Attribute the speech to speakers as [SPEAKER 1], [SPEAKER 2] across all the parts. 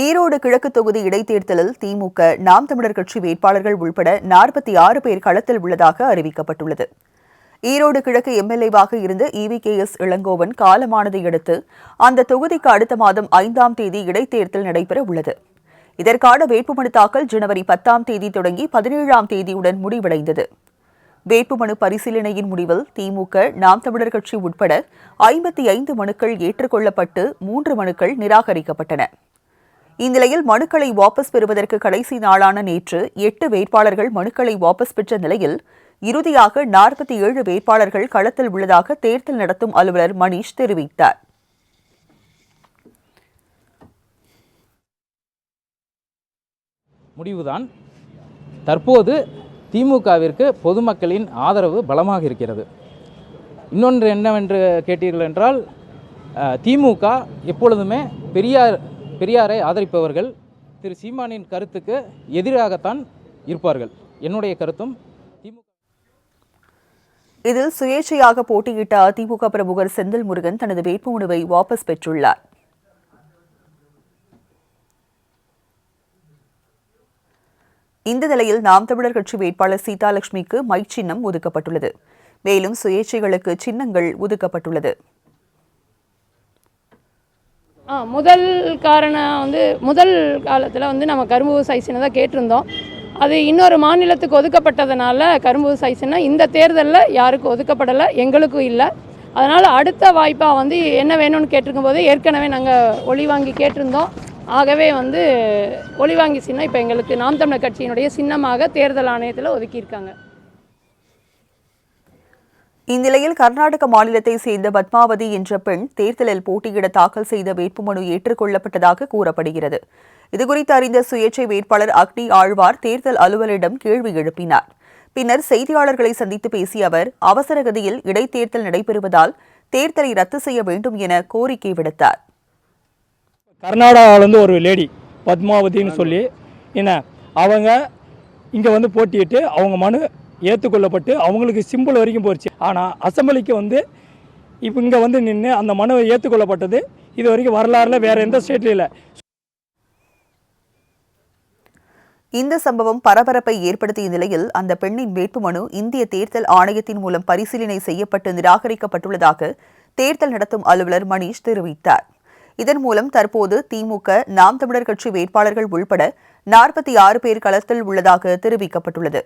[SPEAKER 1] ஈரோடு கிழக்கு தொகுதி இடைத்தேர்தலில் திமுக நாம் தமிழர் கட்சி வேட்பாளர்கள் உள்பட நாற்பத்தி ஆறு பேர் களத்தில் உள்ளதாக அறிவிக்கப்பட்டுள்ளது. ஈரோடு கிழக்கு எம்எல்ஏவாக இருந்த E V K S Elangovan காலமானதை அடுத்து அந்த தொகுதிக்கு அடுத்த மாதம் ஐந்தாம் தேதி இடைத்தேர்தல் நடைபெற உள்ளது. இதற்கான வேட்புமனு தாக்கல் ஜனவரி பத்தாம் தேதி தொடங்கி பதினேழாம் தேதியுடன் முடிவடைந்தது. வேட்புமனு பரிசீலனையின் முடிவில் திமுக நாம் தமிழர் கட்சி உட்பட ஐம்பத்தி ஐந்து மனுக்கள் ஏற்றுக்கொள்ளப்பட்டு மூன்று மனுக்கள் நிராகரிக்கப்பட்டன. இந்நிலையில் மனுக்களை வாபஸ் பெறுவதற்கு கடைசி நாளான நேற்று எட்டு வேட்பாளர்கள் மனுக்களை வாபஸ் பெற்ற நிலையில் இறுதியாக நாற்பத்தி ஏழு வேட்பாளர்கள் களத்தில் உள்ளதாக தேர்தல் நடத்தும் அலுவலர் மணீஷ் தெரிவித்தார்.
[SPEAKER 2] முடிவுதான். தற்போது திமுகவிற்கு பொதுமக்களின் ஆதரவு பலமாக இருக்கிறது. இன்னொன்று என்னவென்று கேட்டீர்கள் என்றால் அஹ், திமுக எப்பொழுதுமே பெரியார் பெரியாரை ஆதரிப்பவர்கள் திரு சீமானின் கருத்துக்கு எதிராகத்தான் இருப்பார்கள். என்னுடைய கருத்தும்
[SPEAKER 1] இதில் சுயேட்சையாக போட்டியிட்ட அதிமுக பிரமுகர் செந்தில் முருகன் தனது வேட்புமனுவை வாபஸ் பெற்றுள்ளார். இந்த நிலையில் நாம் தமிழர் கட்சி வேட்பாளர் சீதாலட்சுமிக்கு மைக் சின்னம் ஒதுக்கப்பட்டுள்ளது. மேலும் சுயேட்சைகளுக்கு சின்னங்கள் ஒதுக்கப்பட்டுள்ளது.
[SPEAKER 3] ஆ முதல் காரணம் வந்து முதல் காலத்தில் வந்து நம்ம கரும்பு சைஸ்னு தான் கேட்டிருந்தோம். அது இன்னொரு மாநிலத்துக்கு ஒதுக்கப்பட்டதுனால கரும்பு சைஸ்னா இந்த தேர்தலில் யாருக்கும் ஒதுக்கப்படலை எங்களுக்கும் இல்லை. அதனால் அடுத்த வாய்ப்பாக வந்து என்ன வேணும்னு கேட்டிருக்கும் போது ஏற்கனவே நாங்கள் ஒளி வாங்கி கேட்டிருந்தோம். ஆகவே வந்து ஒளி வாங்கி சின்னம் இப்போ எங்களுக்கு நாம் தமிழர் கட்சியினுடைய சின்னமாக தேர்தல் ஆணையத்தில் ஒதுக்கியிருக்காங்க.
[SPEAKER 1] இந்நிலையில் கர்நாடக மாநிலத்தை சேர்ந்த பத்மாவதி என்ற பெண் தேர்தலில் போட்டியிட தாக்கல் செய்த வேட்புமனு ஏற்றுக்கொள்ளப்பட்டதாக கூறப்படுகிறது. இதுகுறித்து அறிந்த சுயேட்சை வேட்பாளர் அக்னி ஆழ்வார் தேர்தல் அலுவலரிடம் கேள்வி எழுப்பினார். பின்னர் செய்தியாளர்களை சந்தித்து பேசிய அவர் அவசர கதியில் இடைத்தேர்தல் நடைபெறுவதால் தேர்தலை ரத்து செய்ய வேண்டும் என கோரிக்கை விடுத்தார்.
[SPEAKER 4] கர்நாடகாவிலேருந்து ஒரு லேடி பத்மாவதின்னு சொல்லி என்ன அவங்க இங்கே வந்து போட்டியிட்டு அவங்க மனு ஏற்றுக்கொள்ளப்பட்டு அவங்களுக்கு சிம்பிள் வரைக்கும் போயிடுச்சு ஆனால் அசம்பிளிக்கு வந்து இப்போ இங்கே வந்து நின்று அந்த மனு ஏற்றுக்கொள்ளப்பட்டது இது வரைக்கும் வரலாறுல வேறு எந்த ஸ்டேட்லையும் இல்லை.
[SPEAKER 1] இந்த சம்பவம் பரபரப்பை ஏற்படுத்திய நிலையில் அந்த பெண்ணின் வேட்புமனு இந்திய தேர்தல் ஆணையத்தின் மூலம் பரிசீலனை செய்யப்பட்டு நிராகரிக்கப்பட்டுள்ளதாக தேர்தல் நடத்தும் அலுவலர் மணீஷ் தெரிவித்தார். இதன் மூலம் தற்போது திமுக நாம் தமிழர் கட்சி வேட்பாளர்கள் உள்பட நாற்பத்தி ஆறு பேர் களத்தில் உள்ளதாக தெரிவிக்கப்பட்டுள்ளது.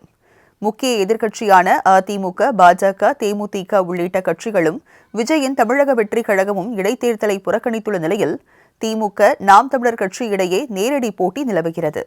[SPEAKER 1] முக்கிய எதிர்க்கட்சியான அதிமுக பாஜக தேமுதிக உள்ளிட்ட கட்சிகளும் விஜயின் தமிழக வெற்றிக் கழகமும் இடைத்தேர்தலை புறக்கணித்துள்ள நிலையில் திமுக நாம் தமிழர் கட்சி இடையே நேரடி போட்டி நிலவுகிறது.